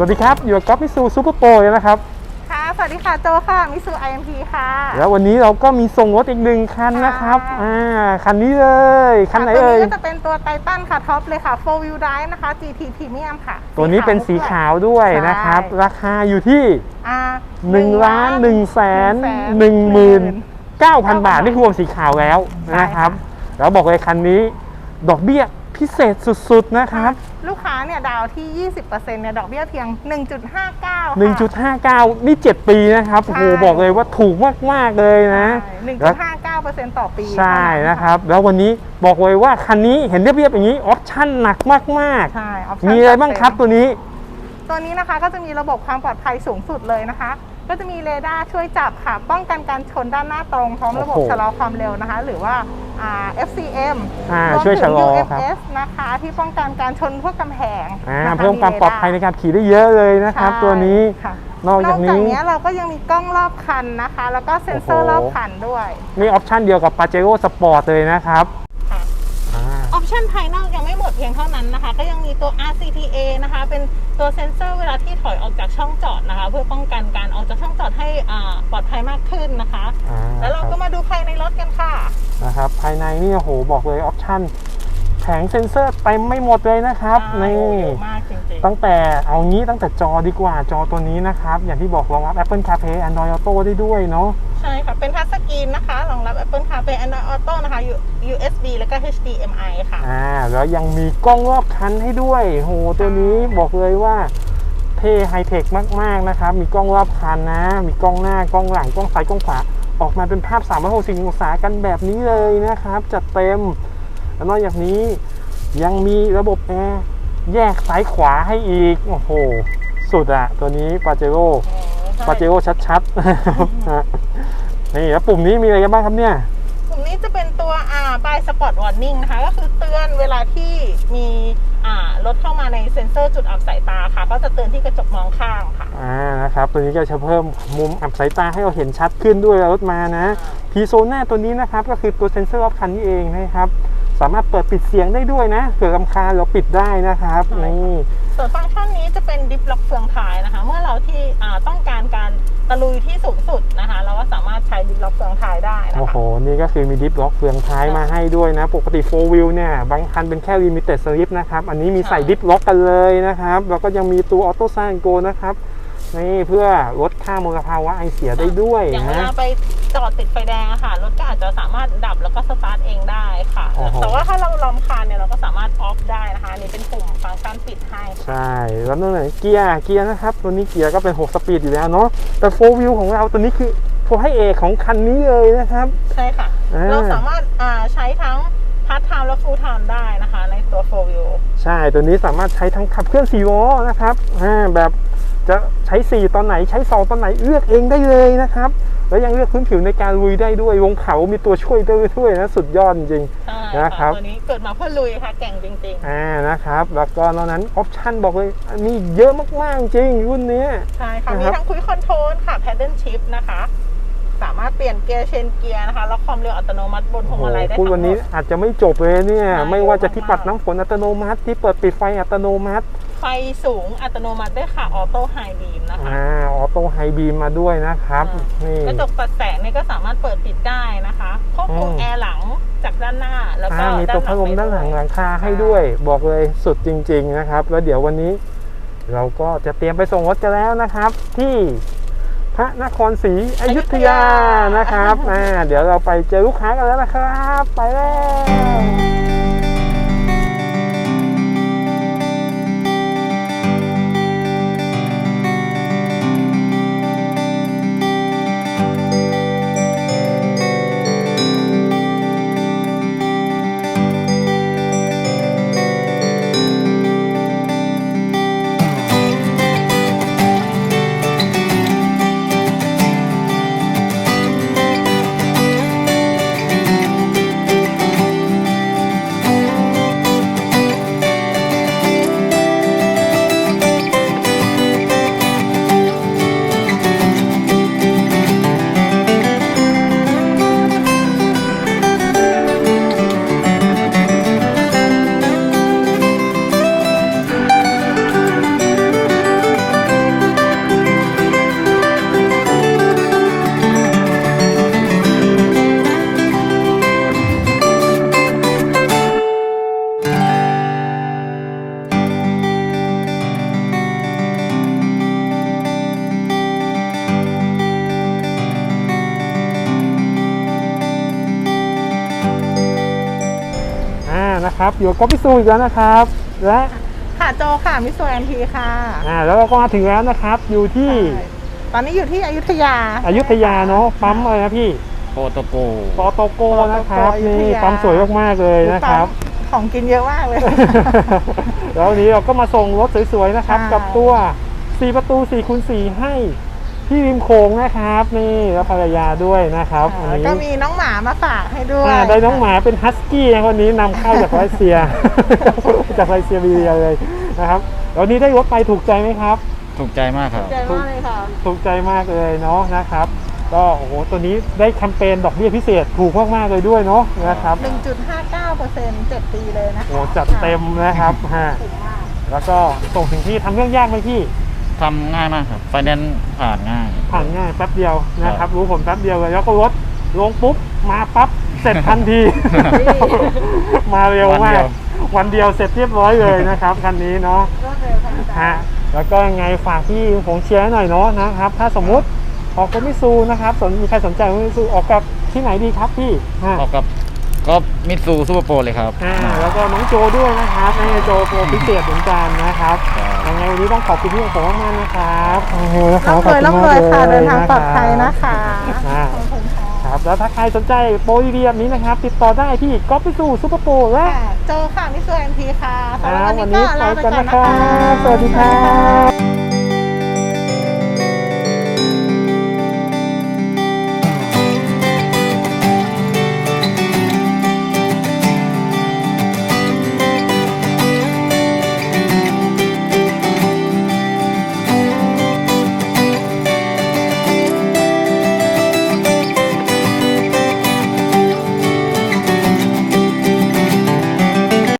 สวัสดีครับ อยู่กับก๊อฟมิซูซูเปอร์โปรนะครับ ค่ะ สวัสดีค่ะ โจค่ะมิซู IMP ค่ะ แล้ววันนี้เราก็มีส่งรถอีกหนึ่งคันนะครับค่ะ อ่าคันนี้เลย คันไหนตัวเอ่ยนี้ก็จะเป็นตัวไททันค่ะ ท็อปเลยค่ะ 4 wheel drive นะคะ GT Premium ค่ะตัวนี้เป็นสีขาวด้วยนะครับใช่ราคาอยู่ที่อ่า1ล้าน1แสน1หมื่น9,000บาทนี่คือรวมสีขาวแล้วนะครับ แล้วบอกเลยคันนี้ ดอกเบี้ย พิเศษสุดๆนะครับ ลูกค้าเนี่ยดาวที่ 20%เนี่ยดอกเบี้ยเพียง 1.59ค่ะ 1.59 นี่ 7 ปีนะครับโอ้โหใช่บอกเลยว่าถูกมากๆเลยนะแล้ว1.59%ต่อปีใช่เท่านะครับ แล้ววันนี้บอกเลยว่าคันนี้เห็นเรียบๆอย่างนี้ออปชั่นหนักมากใช่ๆ option มีอะไรบ้างครับจัดเต็มตัวนี้ ตัวนี้นะคะก็จะมีระบบความปลอดภัยสูงสุดเลยนะคะก็จะมีเรดาร์ช่วยจับค่ะ ป้องกันการชนด้านหน้าตรงพร้อมระบบโอ้โหชะลอความเร็วนะคะ หรือว่าอ่า FCM อ่ารวมช่วยถึชะงลอครับ UMS นะคะ ที่ป้องกันการชนพวกกำแพงอ่านะคะเพิ่มความปลอดภัยในการขี่ได้เยอะเลยนะครับ ใช่ตัวนี้ค่ะนอกจากนี้ นี้เราก็ยังมีกล้องรอบคันนะคะ แล้วก็เซ็นเซอร์โอ้โห รอบคันด้วยนี่ออปชั่นเดียวกับ Pajero Sport เลยนะครับค่ะ อ่า ออปชันภายนอกยังไม่หมดเพียงเท่านั้นนะคะ ก็ยังมีตัว RCTA นะคะ เป็นตัวเซ็นเซอร์เวลาที่ถอยออกจากช่องจอดนะคะ เพื่อป้องกันการออกจากช่องจอดให้อ่าปลอดภัยมากขึ้นนะคะ อ่าแล้วเราก็มาดูภายในรถกันค่ะ นะครับ ภายในนี่โอ้โหบอกเลยออปชั่นแผงเซ็นเซอร์เต็มไม่หมดเลยนะครับใช่นี่โอ้เยอะมากจริงตั้งแต่เอางี้ตั้งแต่จอดีกว่าจอตัวนี้นะครับ อย่างที่บอกรองรับ Apple CarPlay Android Auto ได้ด้วยเนาะๆใช่ค่ะ เป็นทัชสกรีนนะคะรองรับ Apple CarPlay Android Auto นะคะ U- USB แล้วก็ HDMI ค่ะอ่าแล้วยังมีกล้องรอบคันให้ด้วยโหตัวนี้บอกเลยว่าเท่ไฮเทคมากๆนะครับ มีกล้องรอบคันนะ มีกล้องหน้ากล้องหลังกล้องซ้ายกล้องขวา ออกมาเป็นภาพ 360 องศากันแบบนี้เลยนะครับ จัดเต็ม แล้วนอกจากนี้ยังมีระบบแอร์แยกซ้ายขวาให้อีก โอ้โห สุดอะตัวนี้ปาเจโร่ปาเจโร่ชัดๆนี่แล้วปุ่มนี้มีอะไรกันบ้างครับเนี่ย กลุ่มนี้จะเป็น ตัวอ่า by spot warning นะคะก็คือเตือนเวลาที่มีอ่ารถเข้ามาในเซ็นเซอร์จุดอับสายตาค่ะ ก็จะเตือนที่กระจกมองข้างค่ะอ่านะครับตัวนี้ก็จะเพิ่มมุมอับสายตาให้เราเห็นชัดขึ้นด้วยรถมานะพีโซน่าตัวนี้นะครับก็คือตัวเซ็นเซอร์รอบคันนี้เองนะครับสามารถเปิดปิดเสียงได้ด้วยนะเผื่อรำคาญเราปิดได้นะครับใช่ค่ะนี่ส่วนฟังก์ชันนี้จะเป็นดิฟล็อกเฟืองท้ายนะคะ เมื่อเราที่อ่าต้องการการตะลุยที่สูงสุดนะคะ โอ้โหคะนี่ก็คือมีดิฟล็อกเฟืองท้ายมาให้ด้วยนะ ปกติ4 wheel เนี่ย บางคันเป็นแค่ limited slip นะครับ อันนี้มีใส่ดิฟล็อกกันเลยนะครับ แล้วก็ยังมีตัวออโต้ซานโกนะครับ นี่เพื่อลดค่ามลภาวะไอเสียได้ด้วยอย่างเวนะ ลาไปจอดติดไฟแดงอะค่ะรถก็อาจจะสามารถดับแล้วก็สตาร์ทเองได้ค่ะ โอ้โห แต่ว่าถ้าเราลำคาญเนี่ยเราก็สามารถออฟได้นะคะอันนี่เป็นปุ่มฟังก์ชันปิดให้ ใช่ แล้วนั่นไหนเกียร์ เกียร์นะครับ ตัวนี้เกียร์ก็เป็น 6 สปีดอยู่แล้วเนาะ แต่4 wheel ของเราตัวนี้คือ ตัวให้เอกของคันนี้เลยนะครับ ใช่ค่ะอ่าเราสามารถอ่าใช้ทั้งพาร์ทไทม์และฟูลไทม์ได้นะคะ ในตัว4 wheel ใช่ตัวนี้สามารถใช้ทั้งขับเคลื่อน4ล้อนะครับอ่าแบบ จะใช้4ตอนไหนใช้2ตอนไหนเลือกเองได้เลยนะครับ แล้วยังเลือกพื้นผิวในการลุยได้ด้วยวงเขามีตัวช่วยได้ด้วยนะสุดยอดจริงใช่นะครัค่ะบตัวนี้เกิดมาเพื่อลุยค่ะแก่งจริงอ่านะครับ แล้วก็นอกนั้นออปชั่นบอกเลยมีเยอะมากๆจริงรุ่นเนี้ยๆใช่ค่ะนะมีครับทั้งคุยคอนโทรลค่ะ paddle shift นะคะสามารถเปลี่ยนเกียร์เชนเกียร์นะคะแล้วความเร็วอัตโนมัติบนพวโอ้งโหมาลัยได้พูดทั้งวันหมนี้ดอาจจะไม่จบเลยเนี่ยใช่ไม่ว่าจะที่เยอะมากปัดน้ำฝนอัตโนมัติที่เปิดปิดไฟอัตโนมัติ ไฟสูงอัตโนมัติด้วยค่ะ ออโต้ไฮบีมนะคะ อ่าออโต้ไฮบีมมาด้วยนะครับนี่ กระจกตัดแสงเนี่ยก็สามารถเปิดปิดได้นะคะควบคุมอืม แอร์หลังจากด้านหน้าแล้วก็อ่ามีตัวพัดลมด้านหลังหลังคาให้ด้วย บอกเลยสุดจริง ๆนะครับ แล้วเดี๋ยววันนี้ เราก็จะเตรียมไปส่งรถกันแล้วนะครับ ที่พระนครศรีอยุธยานะครับอ่าเดี๋ยวเราไปเจอลูกค้ากันแล้วนะครับ ไปแล้ว นะครับอยู่กับก๊อฟพิซูอีกแล้วนะครับ และค่ะโจค่ะมิสโซแอนทีค่ะอ่าแล้วเราก็มาถึงแล้วนะครับ อยู่ที่ใช่ตอนนี้อยู่ที่อยุธยาอยุธยาเนาะปั๊มอะไรนะพี่โปรโตโกปอโตโกนะครับปอโตโกอยุธนี่ยาปั๊มสวยมากๆเลยนะครับ ของกินเยอะมากเลย แล้ววันนี้เราก็มาส่งรถสวยๆนะครับใช่กับตัว 4 ประตู4คูณ4ให้ พี่ริมโขงนะครับนี่แล้วภรรยาด้วยนะครับอ่าวันแล้วนี้ก็มีน้องหมามาฝากให้ด้วยอ่าได้น้องหมาเป็นฮัสกี้นะคนนี้นำเข้าจากรัสเซีย จากรัสเซียบีเรียเลยนะครับแล้ววันนี้ได้รถไปถูกใจไหมครับ ถูกใจมากครับ ใจมากเลยค่ะ ถูกใจมากเลยเนาะนะครับ ก็โอ้โหตัวนี้ได้แคมเปญดอกเบี้ยพิเศษถูกมากๆเลยด้วยเนาะนะครับ1.59เปอร์เซ็นต์7ปีเลยนะคะโอ้จัดเต็มนะครับฮะถูกมาก แล้วก็ส่งถึงที่ทำเรื่องยากไหมพี่ ทำง่ายมากครับ ไฟแนนซ์ผ่านง่าย ผ่านง่ายแป๊บเดียวนะคครัรับ บรู้ผลแป๊บเดียวเลยแล้วก็รถลงปุ๊บมาปั๊บเสร็จทันที มาเร็ววันมาเดีกยว วันเดียวเสร็จเรียบร้อยเลยนะครับคันนี้เนาะ รวดเร็วทันใจฮะแล้วก็ยังไงฝากพี่ผมเชียร์หน่อยเนาะนะครับ ถ้าสมมุติออกกับมิซูนะครับสนมีใครสนใจมิซูออกกับที่ไหนดีครับพี่ฮะออกกับ ก็มิตซูซูเปอร์โปรเลยครับ อ่าแล้วก็น้องโจด้วยนะครับนี่โจโปรพิเศษเหมือนกันนะครับครับยังไงวันนี้ต้องขอบคุณพี่ผมมากๆนะครับโอ้โหนะครัร่ำรวยร่ำรวยค่ะเดินทางปลอดภัยนะคะอ่าขอบคุณค่ะครับแล้วถ้าใครสนใจโปรดีๆแบบนี้นะครับ ติดต่อได้ที่ก๊อปพิซูซูเปอร์โปรและค่ะโจค่ะมิสโซแอนทีค่ะสำหรับอ่าวันวันนี้นี้ก็ไปลาไปกันก่อนนะนะครัคะบสวัสดีครับ